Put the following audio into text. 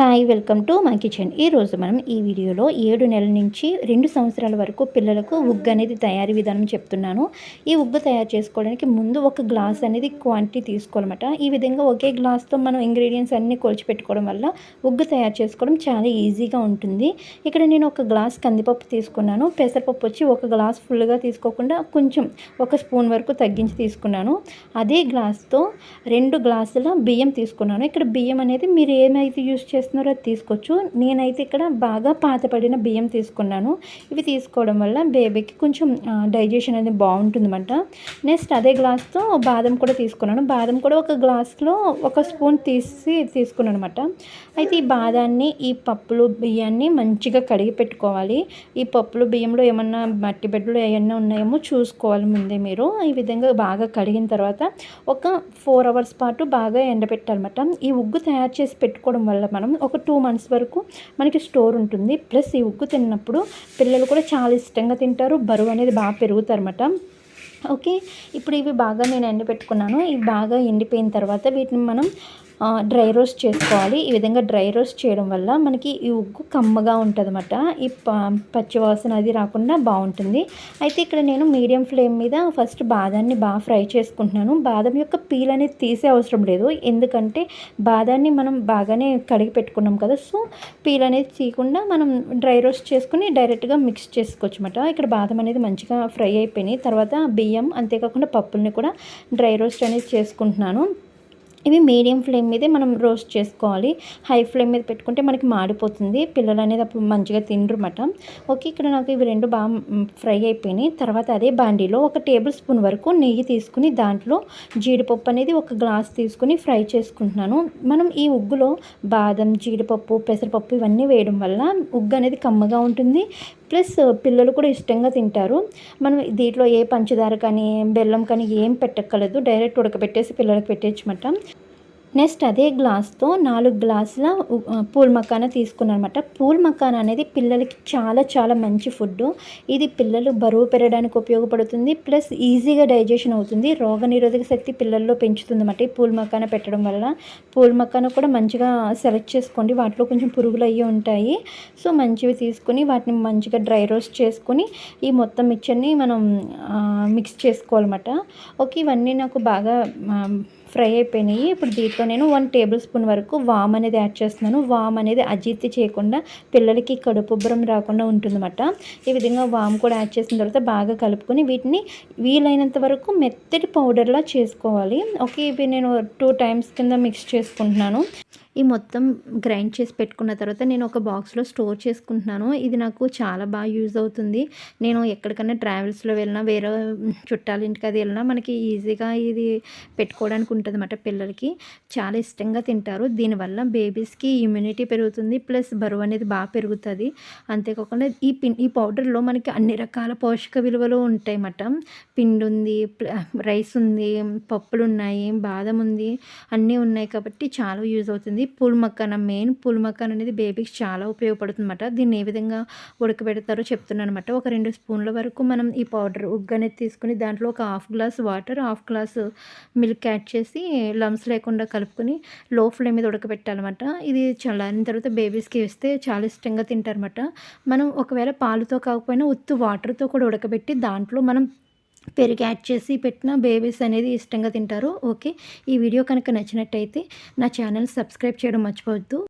Hi welcome to my kitchen. ఈరోజు మనం ఈ వీడియోలో ఏడు నెలల నుంచి రెండు సంవత్సరాల వరకు పిల్లలకు ఉగ్గు అనేది తయారీ విధానం చెప్తున్నాను. ఈ ఉగ్గు తయారు చేసుకోవడానికి ముందు ఒక గ్లాస్ అనేది క్వాంటిటీ తీసుకోవాలన్నమాట. ఈ విధంగా ఒకే గ్లాస్తో మనం ఇంగ్రీడియంట్స్ అన్నీ కొలిచిపెట్టుకోవడం వల్ల ఉగ్గు తయారు చేసుకోవడం చాలా ఈజీగా ఉంటుంది. ఇక్కడ నేను ఒక గ్లాస్ కందిపప్పు తీసుకున్నాను. పెసరపప్పు వచ్చి ఒక గ్లాస్ ఫుల్గా తీసుకోకుండా కొంచెం ఒక స్పూన్ వరకు తగ్గించి తీసుకున్నాను. అదే గ్లాస్తో రెండు గ్లాసుల బియ్యం తీసుకున్నాను. ఇక్కడ బియ్యం అనేది మీరు ఏమైతే యూస్ చేస్తున్నారో తీసుకోవచ్చు. నేనైతే ఇక్కడ బాగా పాతపడిన బియ్యం తీసుకున్నాను. ఇవి తీసుకోవడం వల్ల బేబీకి కొంచెం డైజెషన్ అనేది బాగుంటుందన్నమాట. నెక్స్ట్ అదే గ్లాస్తో బాదం కూడా తీసుకున్నాను. బాదం కూడా ఒక గ్లాస్లో ఒక స్పూన్ తీసి తీసుకున్నాను అనమాట అయితే ఈ బాదాన్ని ఈ పప్పులు బియ్యాన్ని మంచిగా కడిగి పెట్టుకోవాలి. ఈ పప్పులు బియ్యంలో ఏమన్నా మట్టి బెడ్లు ఏమన్నా ఉన్నాయేమో చూసుకోవాలి ముందే మీరు. ఈ విధంగా బాగా కడిగిన తర్వాత ఒక ఫోర్ అవర్స్ పాటు బాగా ఎండబెట్టాలన్నమాట. ఈ ఉగ్గు తయారు చేసి పెట్టుకోవడం వల్ల మనం ఒక టూ మంత్స్ వరకు మనకి స్టోర్ ఉంటుంది. ప్లస్ ఈ ఉగ్గు తిన్నప్పుడు పిల్లలు కూడా చాలా ఇష్టంగా తింటారు. బరువు అనేది బాగా పెరుగుతారన్నమాట. ఓకే ఇప్పుడు ఇవి బాగా నేను ఎండబెట్టుకున్నాను. ఇవి బాగా ఎండిపోయిన తర్వాత వీటిని మనం డ్రై రోస్ట్ చేసుకోవాలి. ఈ విధంగా డ్రై రోస్ట్ చేయడం వల్ల మనకి ఈ ఉగ్గు కమ్మగా ఉంటుంది అనమాట ఈ పచ్చివాసన అది రాకుండా బాగుంటుంది. అయితే ఇక్కడ నేను మీడియం ఫ్లేమ్ మీద ఫస్ట్ బాదాన్ని బాగా ఫ్రై చేసుకుంటున్నాను. బాదం యొక్క పీల్ అనేది తీసే అవసరం లేదు. ఎందుకంటే బాదాన్ని మనం బాగానే కడిగి పెట్టుకున్నాం కదా. సో పీల్ అనేది తీయకుండా మనం డ్రై రోస్ట్ చేసుకుని డైరెక్ట్గా మిక్స్ చేసుకోవచ్చు అనమాట ఇక్కడ బాదం అనేది మంచిగా ఫ్రై అయిపోయినాయి. తర్వాత బియ్యం అంతేకాకుండా పప్పుల్ని కూడా డ్రై రోస్ట్ అనేది చేసుకుంటున్నాను. ఇవి మీడియం ఫ్లేమ్ మీదే మనం రోస్ట్ చేసుకోవాలి. హై ఫ్లేమ్ మీద పెట్టుకుంటే మనకి మాడిపోతుంది. పిల్లలు అనేది అప్పుడు మంచిగా తినరమాట ఓకే ఇక్కడ నాకు ఇవి రెండు బాగా ఫ్రై అయిపోయినాయి. తర్వాత అదే బాండీలో ఒక టేబుల్ స్పూన్ వరకు నెయ్యి తీసుకుని దాంట్లో జీడిపప్పు అనేది ఒక గ్లాస్ తీసుకుని ఫ్రై చేసుకుంటున్నాను. మనం ఈ ఉగ్గులో బాదం జీడిపప్పు పెసరపప్పు ఇవన్నీ వేయడం వల్ల ఉగ్గు అనేది కమ్మగా ఉంటుంది. ప్లస్ పిల్లలు కూడా ఇష్టంగా తింటారు. మనం దీంట్లో ఏ పంచదార కానీ బెల్లం కానీ ఏం పెట్టక్కర్లేదు. డైరెక్ట్ ఉడకబెట్టేసి పిల్లలకు పెట్టేయచ్చమాట నెక్స్ట్ అదే గ్లాస్తో నాలుగు గ్లాసుల పూల్ మకాన తీసుకున్నాను అనమాట పూల్ మకాన అనేది పిల్లలకి చాలా చాలా మంచి ఫుడ్ ఇది పిల్లలు బరువు పెరగడానికి ఉపయోగపడుతుంది ప్లస్ ఈజీగా డైజెషన్ అవుతుంది. రోగనిరోధక శక్తి పిల్లల్లో పెంచుతుంది అనమాట ఈ పూల్ మకాన పెట్టడం వల్ల. పూల్ మకాన కూడా మంచిగా సెలెక్ట్ చేసుకోండి. వాటిలో కొంచెం పురుగులు అయ్యి ఉంటాయి. సో మంచివి తీసుకుని వాటిని మంచిగా డ్రై రోస్ట్ చేసుకొని ఈ మొత్తం మిక్చర్ని మనం మిక్స్ చేసుకోవాలన్నమాట. ఓకే ఇవన్నీ నాకు బాగా ఫ్రై అయిపోయినాయి. ఇప్పుడు దీంట్లో నేను వన్ టేబుల్ స్పూన్ వరకు వామ్ అనేది యాడ్ చేస్తున్నాను. వామ్ అనేది అజీర్తి చేయకుండా పిల్లలకి కడుపుబ్బరం రాకుండా ఉంటుందన్నమాట. ఈ విధంగా వామ్ కూడా యాడ్ చేసిన తర్వాత బాగా కలుపుకొని వీటిని వీలైనంత వరకు మెత్తటి పౌడర్లా చేసుకోవాలి. ఓకే ఇవి నేను టూ టైమ్స్ కింద మిక్స్ చేసుకుంటున్నాను. ఈ మొత్తం గ్రైండ్ చేసి పెట్టుకున్న తర్వాత నేను ఒక బాక్స్లో స్టోర్ చేసుకుంటున్నాను. ఇది నాకు చాలా బాగా యూజ్ అవుతుంది. నేను ఎక్కడికైనా ట్రావెల్స్లో వెళ్ళినా వేరే చుట్టాల ఇంటికి అది వెళ్ళినా మనకి ఈజీగా ఇది పెట్టుకోవడానికి ఉంటుంది అన్నమాట పిల్లలకి. చాలా ఇష్టంగా తింటారు. దీనివల్ల బేబీస్కి ఇమ్యూనిటీ పెరుగుతుంది ప్లస్ బరువు అనేది బాగా పెరుగుతుంది. అంతేకాకుండా ఈ పిన్ ఈ పౌడర్లో మనకి అన్ని రకాల పోషక విలువలు ఉంటాయి అన్నమాట పిండి ఉంది రైస్ ఉంది పప్పులు ఉన్నాయి బాదం ఉంది అన్నీ ఉన్నాయి కాబట్టి చాలా యూజ్ అవుతుంది. ఉంటుంది పుల్మక్కన మెయిన్ పుల్మక్కన అనేది బేబీకి చాలా ఉపయోగపడుతుంది అనమాట దీన్ని ఏ విధంగా ఉడకబెడతారో చెప్తున్నాను అనమాట ఒక రెండు స్పూన్ల వరకు మనం ఈ పౌడర్ ఉగ్గు అనేది తీసుకుని దాంట్లో ఒక half glass water half glass milk add చేసి లమ్స్ లేకుండా కలుపుకొని లో ఫ్లేమ్ మీద ఉడకబెట్టాలన్నమాట. ఇది చల్లారిన తర్వాత బేబీస్కి వేస్తే చాలా ఇష్టంగా తింటారన్నమాట. మనం ఒకవేళ పాలుతో కాకపోయినా ఉత్తు వాటర్తో కూడా ఉడకబెట్టి దాంట్లో మనం పెరుగు యాడ్ చేసి పెట్టిన బేబీస్ అనేది ఇష్టంగా తింటారు. ఓకే. ఈ వీడియో కనుక నచ్చినట్టయితే నా ఛానల్ సబ్స్క్రైబ్ చేయడం మర్చిపోవద్దు.